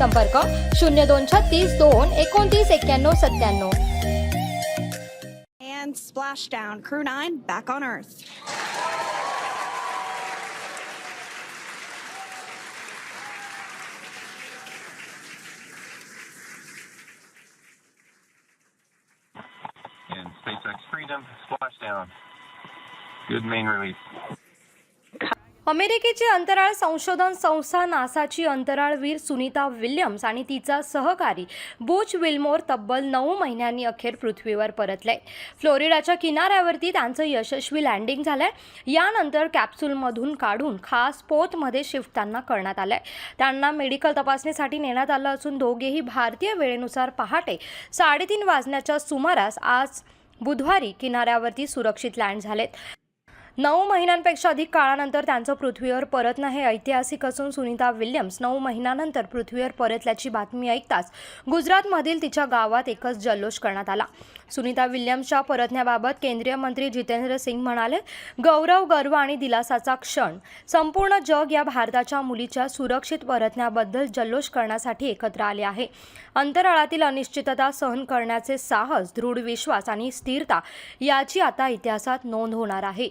संपर्क शून्य दोन छत्तीस दोन एकोणतीस एक्क्याण्णव सत्त्याण्णव And splashdown. Crew 9 back on Earth. and SpaceX Freedom splashdown. Good main release. अमेरिकेची अंतराळ संशोधन संस्था नासाची अंतराळवीर सुनीता विल्यम्स आणि तिचा सहकारी बुच विल्मोर तब्बल नऊ महिन्यांनी अखेर पृथ्वीवर परतले. फ्लोरिडाच्या किनाऱ्यावरती त्यांचं यशस्वी लँडिंग झालंय. यानंतर कॅप्सूलमधून काढून खास पोतमध्ये शिफ्ट त्यांना करण्यात आलंय. त्यांना मेडिकल तपासणीसाठी नेण्यात आलं असून दोघेही भारतीय वेळेनुसार पहाटे साडेतीन वाजण्याच्या सुमारास आज बुधवारी किनाऱ्यावरती सुरक्षित लँड झालेत. नऊ महिन्यांपेक्षा अधिक काळानंतर त्यांचं पृथ्वीवर परतणं हे ऐतिहासिक असून सुनीता विल्यम्स नऊ महिन्यानंतर पृथ्वीवर परतल्याची बातमी ऐकताच गुजरातमधील तिच्या गावात एकच जल्लोष करण्यात आला. सुनीता विल्यम्सच्या परतण्याबाबत केंद्रीय मंत्री जितेंद्र सिंग म्हणाले गौरव गर्व आणि दिलासाचा क्षण. संपूर्ण जग या भारताच्या मुलीच्या सुरक्षित परतण्याबद्दल जल्लोष करण्यासाठी एकत्र आले आहे. अंतराळातील अनिश्चितता सहन करण्याचे साहस दृढ विश्वास आणि स्थिरता याची आता इतिहासात नोंद होणार आहे.